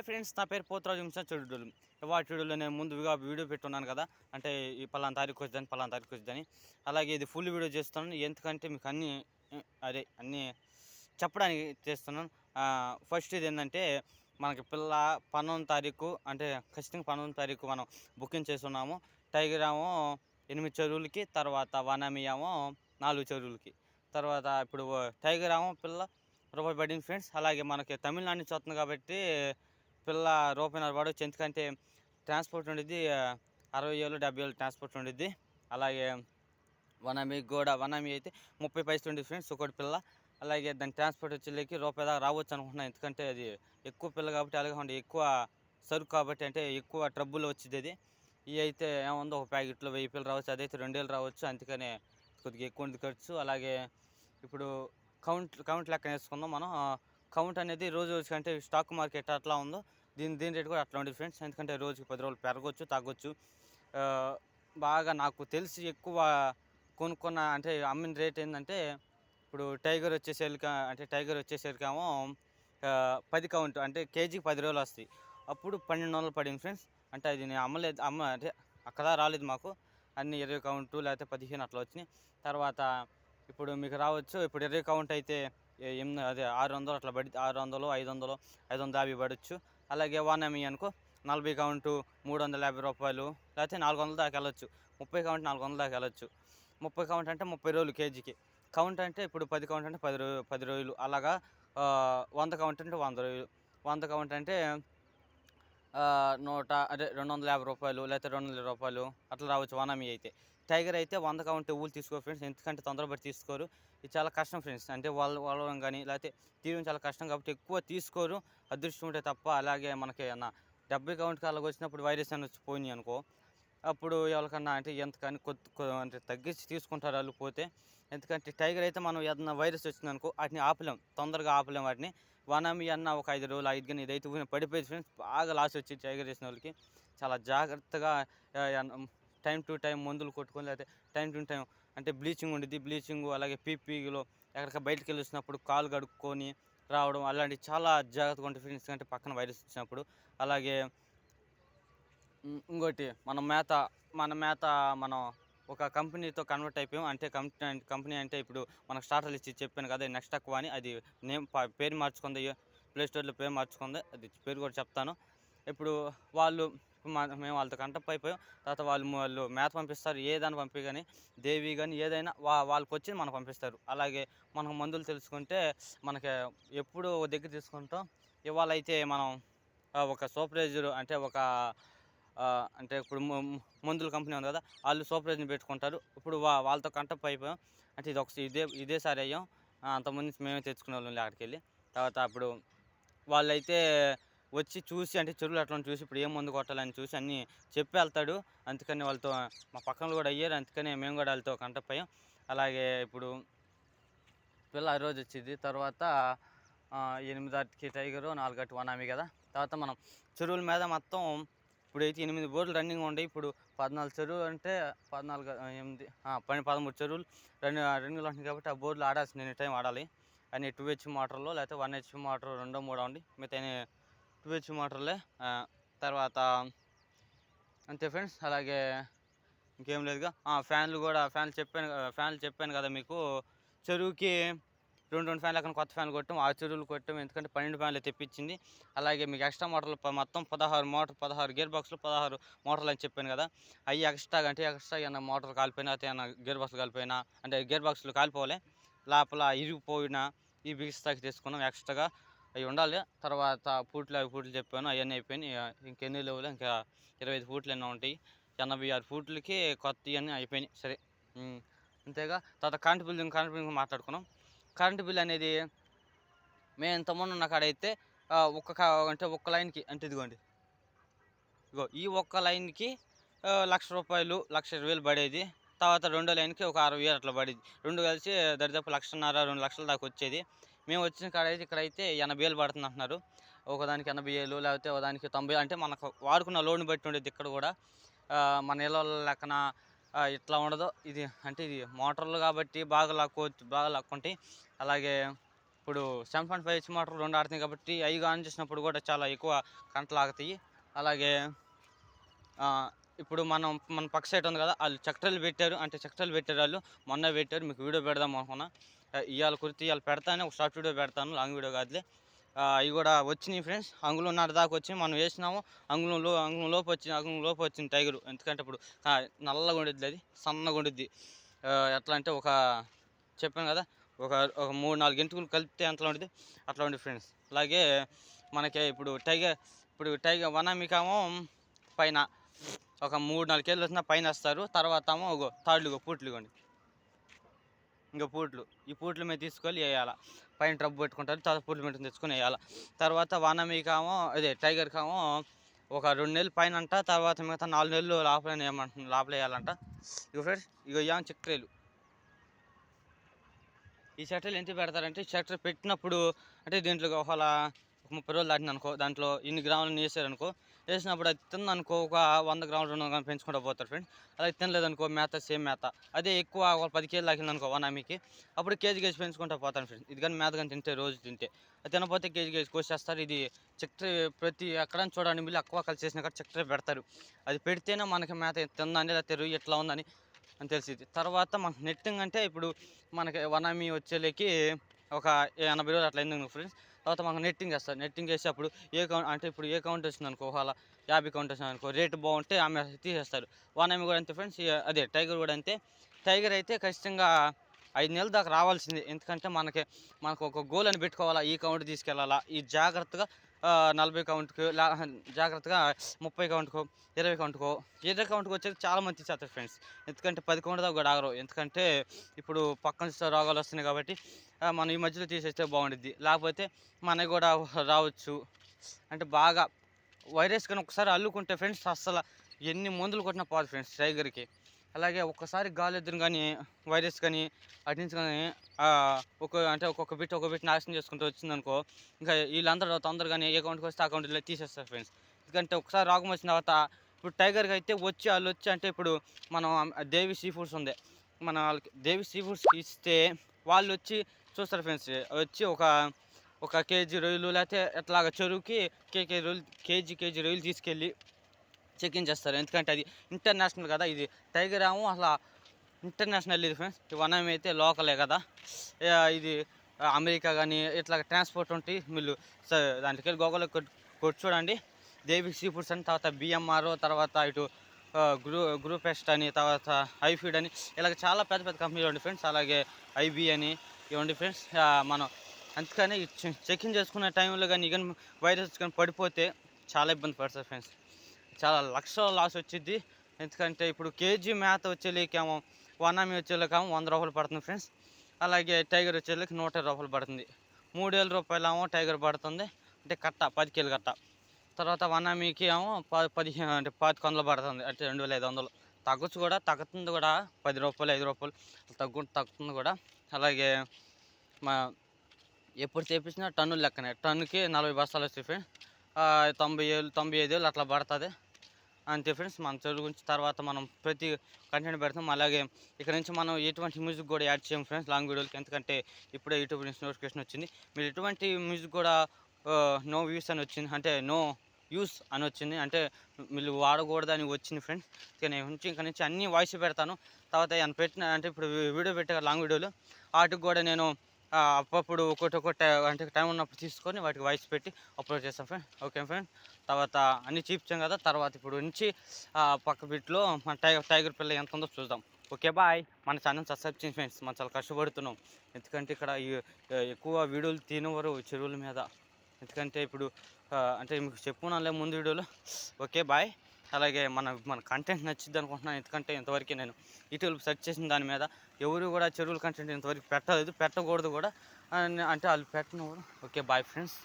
Hi friends నా పేరు Potharaju machine చెడులు ఇవాళ చెడులో నేను ముందుగా వీడియో పెట్టున్నాను కదా. అంటే ఈ పలానా తారీఖు వచ్చిందని పలానా తారీఖు వచ్చిందని అలాగే ఇది ఫుల్ వీడియో చేస్తున్నాను. ఎందుకంటే మీకు అన్నీ అదే అన్నీ చెప్పడానికి చేస్తున్నాను. ఫస్ట్ ఇది ఏంటంటే మనకి పిల్ల పన్నెండు తారీఖు అంటే ఖచ్చితంగా పన్నెండు తారీఖు మనం బుకింగ్ చేస్తున్నాము. టైగర్ ఏమో ఎనిమిది చెరువులకి తర్వాత వనమి ఏమో నాలుగు చెరువులకి. తర్వాత ఇప్పుడు టైగర్ ఏమో పిల్ల రూపాయి పడింది ఫ్రెండ్స్. అలాగే మనకి తమిళనాడు నుంచి వస్తుంది కాబట్టి పిల్ల రూపాయిన్నర పడవచ్చు ఎందుకంటే ట్రాన్స్పోర్ట్ ఉండిద్ది అరవై ఏళ్ళు డెబ్బై ఏళ్ళు ట్రాన్స్పోర్ట్ ఉండిద్ది. అలాగే వనమి కూడా వనమి అయితే ముప్పై పైసలు ఉండేది ఫ్రెండ్స్ ఒకటి పిల్ల. అలాగే దాని ట్రాన్స్పోర్ట్ వచ్చేకి రూపాయి దాకా రావచ్చు అనుకుంటున్నాను ఎందుకంటే అది ఎక్కువ పిల్ల కాబట్టి అలాగే ఎక్కువ సరుకు కాబట్టి అంటే ఎక్కువ ట్రబుల్ వచ్చింది అది. ఇవి అయితే ఏముందో ఒక ప్యాకెట్లో వెయ్యి పిల్లలు రావచ్చు అదైతే రెండు వేలు రావచ్చు అందుకనే కొద్దిగా ఎక్కువ ఉంది ఖర్చు. అలాగే ఇప్పుడు కౌంట్ కౌంట్ లెక్క వేసుకుందాం మనం. కౌంట్ అనేది రోజు రోజు కంటే స్టాక్ మార్కెట్ అట్లా ఉందో దీని దీని రేట్ కూడా అట్లా ఉండేది ఫ్రెండ్స్. ఎందుకంటే రోజుకి పది రోజులు పెరగవచ్చు తగ్గొచ్చు. బాగా నాకు తెలిసి ఎక్కువ కొనుక్కున్న అంటే అమ్మిన రేట్ ఏంటంటే ఇప్పుడు టైగర్ వచ్చేసరికి అంటే టైగర్ వచ్చేసరికేమో పది కౌంట్ అంటే కేజీకి పది రోజులు వస్తాయి. అప్పుడు పన్నెండు వందలు పడింది ఫ్రెండ్స్. అంటే అది నేను అమ్మలేదు అమ్మ అంటే అక్కడ రాలేదు మాకు. అన్ని ఇరవై కౌంటు లేకపోతే పదిహేను అట్లా వచ్చినాయి. తర్వాత ఇప్పుడు మీకు రావచ్చు ఇప్పుడు ఇరవై కౌంట్ అయితే ఎనిమిది అదే ఆరు వందలు అట్లా పడి ఆరు వందలు ఐదు వందలు ఐదు వందల యాభై పడవచ్చు అలాగే వన్ ఎంఈ అనుకో నలభై కౌంటు మూడు వందల యాభై రూపాయలు లేకపోతే నాలుగు వందల దాకా వెళ్ళొచ్చు. ముప్పై కౌంట్ నాలుగు వందల దాకా వెళ్ళొచ్చు. ముప్పై కౌంట్ అంటే ముప్పై రోజులు కేజీకి. కౌంట్ అంటే ఇప్పుడు పది కౌంట్ అంటే పది రోజు పది రోజులు. అలాగా వంద కౌంట్ అంటే వంద రోజులు. వంద కౌంట్ అంటే నూట అదే రెండు వందల యాభై రూపాయలు లేకపోతే రెండు వందల రూపాయలు అట్లా రావచ్చు వనమి అయితే. టైగర్ అయితే వంద కౌంట్ ఊళ్ళు తీసుకో ఫ్రెండ్స్ ఎందుకంటే తొందరపడి తీసుకోరు. ఇది చాలా కష్టం ఫ్రెండ్స్ అంటే వాళ్ళు వాళ్ళం కానీ లేకపోతే తీయడం చాలా కష్టం కాబట్టి ఎక్కువ తీసుకోరు. అదృష్టం ఉంటే తప్ప అలాగే మనకి అన్న డెబ్బై కౌంట్కి అలాగ వచ్చినప్పుడు వైరస్ అని వచ్చి పోయింది అనుకో అప్పుడు ఎవరికన్నా అంటే ఎంత కానీ కొద్ది అంటే తగ్గించి తీసుకుంటారు వాళ్ళు పోతే. ఎందుకంటే టైగర్ అయితే మనం ఏదన్నా వైరస్ వచ్చిందనుకో వాటిని ఆపలేం తొందరగా ఆపలేం వాటిని. వనమి అన్న ఒక ఐదు రోజులు ఐదు కానీ ఇదైతే పడిపోయింది ఫ్రెండ్స్ బాగా లాస్ వచ్చి టైగర్ వేసిన వాళ్ళకి. చాలా జాగ్రత్తగా టైం టు టైం మందులు కొట్టుకొని లేకపోతే టైం టు టైం అంటే బ్లీచింగ్ ఉండిద్ది. బ్లీచింగ్ అలాగే పీపీలో ఎక్కడికి బయటకు వెళ్ళి వచ్చినప్పుడు కాలు కడుక్కొని రావడం అలాంటివి చాలా జాగ్రత్తగా ఉంటాయి ఫ్రెండ్స్ అంటే పక్కన వైరస్ వచ్చినప్పుడు. అలాగే ఇంకోటి మన మేత మన మేత మనం ఒక కంపెనీతో కన్వర్ట్ అయిపోయాం. అంటే కంపెనీ కంపెనీ అంటే ఇప్పుడు మనకు స్టార్టర్లు ఇచ్చి చెప్పాను కదా నెక్స్ట్ తక్కువ అని అది నేమ్ పేరు మార్చుకుంది ప్లే స్టోర్లో పేరు మార్చుకుంది అది పేరు కూడా చెప్తాను. ఇప్పుడు వాళ్ళు మేము వాళ్ళతో కంటప్ అయిపోయాం. తర్వాత వాళ్ళు వాళ్ళు మేత పంపిస్తారు ఏదైనా పంపి కానీ దేవి కానీ ఏదైనా వా వాళ్ళకి వచ్చి మనకు పంపిస్తారు. అలాగే మనకు మందులు తెలుసుకుంటే మనకి ఎప్పుడు దగ్గర తీసుకుంటాం. ఇవాళ అయితే మనం ఒక సూపర్వైజర్ అంటే ఒక అంటే ఇప్పుడు మందుల కంపెనీ ఉంది కదా వాళ్ళు సూపర్వైజర్ని పెట్టుకుంటారు. ఇప్పుడు వా వాళ్ళతో కంటప్ అయిపోయాం. అంటే ఇది ఒకసారి ఇదే ఇదేసారి అయ్యాం. ఆ, అంతకుముందు మేమే తెచ్చుకునే వాళ్ళం అక్కడికి వెళ్ళి తర్వాత అప్పుడు వాళ్ళైతే వచ్చి చూసి అంటే చెరువులు అట్లా చూసి ఇప్పుడు ఏం మందు కొట్టాలని చూసి అన్నీ చెప్పి వెళ్తాడు. అందుకని వాళ్ళతో మా పక్కన కూడా అయ్యారు. అందుకని మేము కూడా వాళ్ళతో కంటప్ అయ్యాం. అలాగే ఇప్పుడు పిల్ల ఆ రోజు వచ్చింది. తర్వాత ఆ, ఎనిమిదికి టైగరు నాలుగటి వనామి కదా. తర్వాత మనం చెరువుల మీద మొత్తం ఇప్పుడైతే ఎనిమిది బోర్లు రన్నింగ్ ఉన్నాయి ఇప్పుడు పద్నాలుగు చెరువులు అంటే పద్నాలుగు ఎనిమిది పని పన్నెండు పదమూడు చెరువులు రెండు రన్నింగ్లో ఉంటుంది కాబట్టి ఆ బోర్లు ఆడాల్సింది ఎనీ టైం ఆడాలి. అని టూ హెచ్ మోటార్లో లేకపోతే వన్ హెచ్ మోటార్ రెండో మూడో ఉండి మిగతా టూ హెచ్ మోటార్లే తర్వాత అంతే ఫ్రెండ్స్. అలాగే ఇంకేం లేదుగా. ఫ్యాన్లు కూడా ఫ్యాన్లు చెప్పాను ఫ్యాన్లు చెప్పాను కదా మీకు. చెరువుకి రెండు రెండు ఫ్యాన్లు అక్కడ కొత్త ఫ్యాన్లు కొట్టాం ఆ చెరువులు కొట్టాం ఎందుకంటే పన్నెండు ఫ్యాన్లు తెప్పించింది. అలాగే మీకు ఎక్స్ట్రా మోటార్లు మొత్తం పదహారు మోటార్ పదహారు గేర్ బాక్స్లు పదహారు మోటార్లు అని చెప్పాను కదా. అవి ఎక్స్ట్రా అంటే ఎక్స్ట్రా ఏమైనా మోటార్ కాలిపోయినా ఏమైనా గేర్ బాక్స్ కాలిపోయినా అంటే గేర్ బాక్స్లు కాలిపోలే లోపల ఇరిగిపోయినా ఈ బిగిస్తాకి తీసుకున్నాం ఎక్స్ట్రాగా. అవి ఉండాలి. తర్వాత పూట్లు అవి పూట్లు చెప్పాను అవన్నీ అయిపోయినాయి. ఇంకెన్ని లేవులే ఇంకా ఇరవై ఐదు ఫూట్లు ఎన్నో ఉంటాయి. ఎనభై ఆరు ఫూట్లకి కొత్త ఇవన్నీ అయిపోయినాయి. సరే. అంతేగా. తర్వాత కరెంట్ బిల్డింగ్ కరెంట్ బిల్డింగ్ మాట్లాడుకున్నాం. కరెంట్ బిల్ అనేది మేము ఇంతమంది ఉన్న కాడ అయితే ఒక్క కా- అంటే ఒక్క లైన్కి అంటే ఇదిగోండి. ఇగో ఈ ఒక్క లైన్కి లక్ష రూపాయలు లక్ష ఇరవై వేలు పడేది. తర్వాత రెండో లైన్కి ఒక అరవై వేలు అట్లా పడేది. రెండు కలిసి దరిదాపు లక్షన్నర రెండు లక్షల దాకా వచ్చేది. మేము వచ్చిన కాడ అయితే ఇక్కడ అయితే ఎనభై వేలు పడుతుంది అంటున్నారు. ఒకదానికి ఎనభై వేలు లేకపోతే ఒకదానికి తొంభై అంటే మనకు వాడుకున్న లోన్ బట్టి ఉండేది ఇక్కడ కూడా. మన ఇళ్ళ లెక్కన ఇట్లా ఉండదు. ఇది అంటే ఇది మోటార్లు కాబట్టి బాగా లాక్కోవచ్చు బాగా లాక్కుంటాయి అలాగే ఇప్పుడు సెవెన్ పాయింట్ ఫైవ్ హెచ్ మోటార్లు రెండు ఆడుతుంది కాబట్టి అవి ఆన్ చేసినప్పుడు కూడా చాలా ఎక్కువ కంటలు ఆగుతాయి అలాగే ఇప్పుడు మనం మన పక్క సైడ్ ఉంది కదా వాళ్ళు చక్రాలు పెట్టారు. అంటే చక్రాలు పెట్టారు వాళ్ళు. మొన్న పెట్టారు. మీకు వీడియో పెడదాం అనుకున్నా. ఇవాళ కుర్తి ఇవాళ పెడతానే. ఒక షార్ట్ వీడియో పెడతాను. లాంగ్ వీడియో కాదులే. అవి కూడా వచ్చినాయి ఫ్రెండ్స్ అంగుళన్నర దాకా వచ్చి మనం వేసినాము. అంగుళంలో అంగుళం లోపు వచ్చింది అంగుళం లోపు వచ్చింది టైగర్ ఎందుకంటే ఇప్పుడు నల్లగా ఉండిద్ది అది సన్నగా ఉండిద్ది. ఎట్లా అంటే ఒక చెప్పాను కదా ఒక ఒక మూడు నాలుగు గంటలు కలిపితే ఎంతలో ఉంటుంది అట్లా ఉండి ఫ్రెండ్స్ అలాగే మనకి ఇప్పుడు టైగర్ ఇప్పుడు టైగర్ వనామికామో పైన ఒక మూడు నాలుగు కేజీలు వచ్చిన పైన వస్తారు. తర్వాత ఏమో ఒక తాళ్ళు ఇగో ఇంకా పూట్లు. ఈ పూట్ల మీద తీసుకొని వేయాలి. పైన ట్రబ్ పెట్టుకుంటారు తర్వాత పూట్ల మీద తెచ్చుకొని వేయాలి. తర్వాత వానమికామో అదే టైగర్ కామో ఒక రెండు నెలలు పైన అంట తర్వాత మిగతా నాలుగు నెలలు లోపల ఏమంటున్నా లోపల వేయాలంట. ఇక ఫ్రెండ్స్ ఇక ఏం చక్రాలు. ఈ షటర్లు ఎంత పెడతారంటే షటర్ పెట్టినప్పుడు అంటే దీంట్లో ఒకవేళ ముప్పై రోజులు దాటింది అనుకో దాంట్లో ఇన్ని గ్రాములు వేసారనుకో వేసినప్పుడు అది తిందనుకో ఒక వంద గ్రాములు రెండు వందలు పెంచుకుంటూ పోతారు ఫ్రెండ్ అలా తినలేదనుకో మేత సేమ్ మేత. అదే ఎక్కువ ఒక పది కేజీలు దాకింది అనుకో వన్ ఆమెకి అప్పుడు కేజీ కేజీ పెంచుకుంటూ పోతాను ఫ్రెండ్స్ ఇది కానీ మేత కానీ తింటే రోజు తింటే. అది తినపోతే కేజీ కేజీ కోసేస్తారు. ఇది చక్కెర ప్రతి ఎక్కడ చూడండి వీళ్ళు ఎక్కువ కలిసి చేసిన కాడ చక్కెర పెడతారు. అది పెడితేనే మనకి మేత తిందని లేకపోతే రొయ్యి ఎట్లా ఉందని అని తెలిసింది తర్వాత మనకు నెట్టింగ్ అంటే ఇప్పుడు మనకి వనామీ వచ్చేలేకి ఒక ఎనభై రోజులు అట్లా అయింది ఫ్రెండ్స్ తర్వాత మాకు నెట్టింగ్ వేస్తారు. నెట్టింగ్ వేసేటప్పుడు ఏ కౌంట్ అంటే ఇప్పుడు ఏ కౌంట్ వచ్చింది అనుకో ఒకవేళ యాభై కౌంట్ వచ్చింది అనుకో రేటు బాగుంటే ఆమె తీసేస్తారు. వన్ వనామీ కూడా అంతే ఫ్రెండ్స్ అదే టైగర్ కూడా అంతే. టైగర్ అయితే ఖచ్చితంగా ఐదు నెలల దాకా రావాల్సిందే. ఎందుకంటే మనకి మనకు ఒక గోల్ అని పెట్టుకోవాలా ఈ కౌంట్ తీసుకెళ్ళాలా ఈ జాగ్రత్తగా నలభై కౌంట్కు లా జాగ్రత్తగా ముప్పై కౌంట్కు ఇరవై కౌంట్కో. ఇరవై కౌంట్కి వచ్చేది చాలా మంది చేస్తారు ఫ్రెండ్స్. ఎందుకంటే పది కౌంట్ దాకా కూడా ఆగరు. ఎందుకంటే ఇప్పుడు పక్కన చూస్తే రోగాలు వస్తున్నాయి కాబట్టి మనం ఈ మధ్యలో తీసేస్తే బాగుండిద్ది. లేకపోతే మనకి కూడా రావచ్చు. అంటే బాగా వైరస్ కానీ ఒకసారి అల్లుకుంటే ఫ్రెండ్స్ అస్సలు ఎన్ని మందులు కొట్టినా పోదు ఫ్రెండ్స్ టైగర్కి. అలాగే ఒక్కసారి గాలి ఎదురు కానీ వైరస్ కానీ అటు నుంచి కానీ ఒక అంటే ఒక్కొక్క బిట్ ఒక బిట్ నాశనం చేసుకుంటూ వచ్చిందనుకో ఇంకా వీళ్ళందరూ తొందరగానే ఏ అకౌంట్కి వస్తే అకౌంట్లో తీసేస్తారు ఫ్రెండ్స్ ఎందుకంటే ఒకసారి రోగం వచ్చిన తర్వాత ఇప్పుడు టైగర్కి అయితే వచ్చి వాళ్ళు వచ్చి అంటే ఇప్పుడు మనం దేవి సీ ఫుడ్స్ ఉంది. మన వాళ్ళకి దేవి సీ ఫుడ్స్ ఇస్తే వాళ్ళు వచ్చి చూస్తారు ఫ్రెండ్స్ వచ్చి ఒక ఒక కేజీ రొయ్యలు లేకపోతే ఎట్లాగ చెరువుకి కేజీ రొయ్యలు కేజీ కేజీ రొయ్యలు తీసుకెళ్ళి చెక్ ఇన్ చేస్తారు ఎందుకంటే అది ఇంటర్నేషనల్ కదా ఇది టైగర్ ఏమో అసలు ఇంటర్నేషనల్ ఇది ఫ్రెండ్స్ వనం అయితే లోకలే కదా. ఇది అమెరికా కానీ ఇట్లా ట్రాన్స్పోర్ట్ ఉంటే వీళ్ళు స- దాంట్లోకి వెళ్ళి గోగోలో కొట్టు చూడండి. దేవి సీ ఫుడ్స్ అని తర్వాత బిఎంఆర్ తర్వాత ఇటు గ్రూ గ్రూపెస్ట్ అని తర్వాత ఐఫీడ్ అని ఇలాగ చాలా పెద్ద పెద్ద కంపెనీలు ఉండి ఫ్రెండ్స్ అలాగే ఐబీ అని ఇవ్వండి ఫ్రెండ్స్ మనం అందుకని చెక్ ఇన్ చేసుకునే టైంలో కానీ ఇక వైరస్ కానీ పడిపోతే చాలా ఇబ్బంది పడుతుంది ఫ్రెండ్స్ చాలా లక్షల లాస్ వచ్చింది ఎందుకంటే ఇప్పుడు కేజీ మేత వచ్చేలేకేమో వనామి వచ్చేలేకేమో వంద రూపాయలు పడుతుంది ఫ్రెండ్స్. అలాగే టైగర్ వచ్చేలేకి నూట రూపాయలు పడుతుంది. మూడు వేల రూపాయలు ఏమో టైగర్ పడుతుంది. అంటే కట్ట పది కేలు కట్ట. తర్వాత వనామీకి ఏమో పది పదిహేను అంటే పాతిక వందలు పడుతుంది. అంటే రెండు వేల ఐదు వందలు. తగ్గచ్చు కూడా తగ్గుతుంది కూడా. పది రూపాయలు ఐదు రూపాయలు తగ్గు తగ్గుతుంది కూడా. అలాగే మా ఎప్పుడు చేపించినా టన్నులు లెక్కనే. టన్నుకి నలభై బస్తాలు వచ్చి ఫ్రెండ్స్. తొంభై ఏళ్ళు తొంభై ఐదు వేలు అట్లా పడుతుంది. అంతే ఫ్రెండ్స్ మన చదువు గురించి తర్వాత మనం ప్రతి కంటెంట్ పెడతాం. అలాగే ఇక్కడ నుంచి మనం ఎటువంటి మ్యూజిక్ కూడా యాడ్ చేయం ఫ్రెండ్స్ లాంగ్ వీడియోలకి ఎందుకంటే ఇప్పుడే యూట్యూబ్ నుంచి నోటిఫికేషన్ వచ్చింది. మీరు ఎటువంటి మ్యూజిక్ కూడా నో వ్యూస్ అని వచ్చింది అంటే నో యూస్ అని వచ్చింది అంటే మీరు వాడకూడదని వచ్చింది ఫ్రెండ్స్ ఇక నేను నుంచి ఇంకా నుంచి అన్ని వాయిస్ పెడతాను. తర్వాత పెట్టిన అంటే ఇప్పుడు వీడియో పెట్టే లాంగ్ వీడియోలు వాటికి కూడా నేను అప్పుడప్పుడు ఒకటి ఒకటి అంటే టైం ఉన్నప్పుడు తీసుకొని వాటికి వాయిస్ పెట్టి అప్లోడ్ చేస్తాం ఫ్రెండ్. Okay friend? తర్వాత అన్ని చూపించాం కదా తర్వాత ఇప్పుడు నుంచి పక్క బిట్లో మన టైగర్ టైగర్ పిల్ల ఎంత ఉందో చూద్దాం. Okay bye. మన ఛానల్ సబ్స్క్రైబ్ చేయండి ఫ్రెండ్స్. మనం చాలా కష్టపడుతున్నాం. ఎందుకంటే ఇక్కడ ఎక్కువ వీడియోలు తినవరు చెరువుల మీద. ఎందుకంటే ఇప్పుడు అంటే మీకు చెప్పుకున్నానులే ముందు వీడియోలో. Okay bye. అలాగే మన మన కంటెంట్ నచ్చింది అనుకుంటున్నాను. ఎందుకంటే ఇంతవరకు నేను యూట్యూబ్ సెర్చ్ చేసిన దాని మీద ఎవరు కూడా చెరువుల కంటెంట్ ఇంతవరకు పెట్టలేదు. పెట్టకూడదు కూడా. అంటే వాళ్ళు పెట్టను కూడా ఓకే బాయ్ ఫ్రెండ్స్